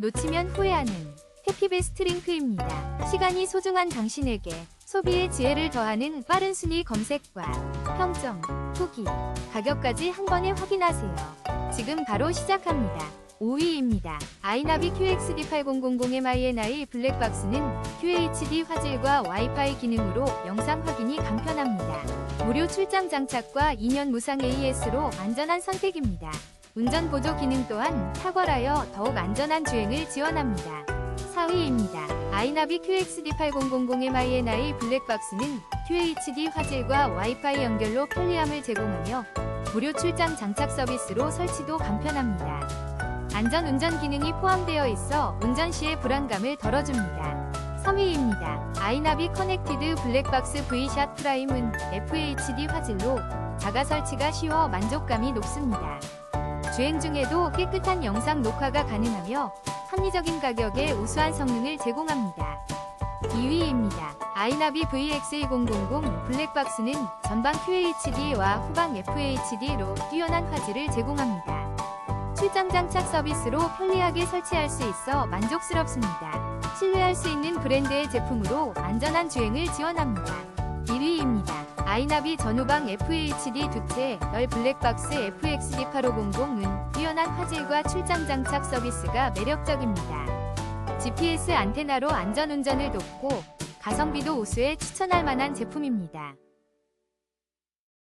놓치면 후회하는 해피베스트 링크입니다. 시간이 소중한 당신에게 소비의 지혜를 더하는 빠른 순위 검색과 평점, 후기, 가격까지 한 번에 확인하세요. 지금 바로 시작합니다. 5위입니다. 아이나비 QXD8000MINI 블랙박스는 QHD 화질과 와이파이 기능으로 영상 확인이 간편합니다. 무료 출장 장착과 2년 무상 AS로 안전한 선택입니다. 운전 보조 기능 또한 탁월하여 더욱 안전한 주행을 지원합니다. 4위입니다. 아이나비 QXD8000MINI 블랙박스는 QHD 화질과 와이파이 연결로 편리함을 제공하며 무료 출장 장착 서비스로 설치도 간편합니다. 안전 운전 기능이 포함되어 있어 운전 시의 불안감을 덜어줍니다. 3위입니다. 아이나비 커넥티드 블랙박스 V샷 프라임은 FHD 화질로 자가 설치가 쉬워 만족감이 높습니다. 주행 중에도 깨끗한 영상 녹화가 가능하며 합리적인 가격에 우수한 성능을 제공합니다. 2위입니다. 아이나비 VX2000 블랙박스는 전방 QHD와 후방 FHD로 뛰어난 화질을 제공합니다. 출장 장착 서비스로 편리하게 설치할 수 있어 만족스럽습니다. 신뢰할 수 있는 브랜드의 제품으로 안전한 주행을 지원합니다. 1위입니다. 아이나비 전후방 FHD 두채 열 블랙박스 FXD8500은 뛰어난 화질과 출장 장착 서비스가 매력적입니다. GPS 안테나로 안전운전을 돕고 가성비도 우수해 추천할 만한 제품입니다.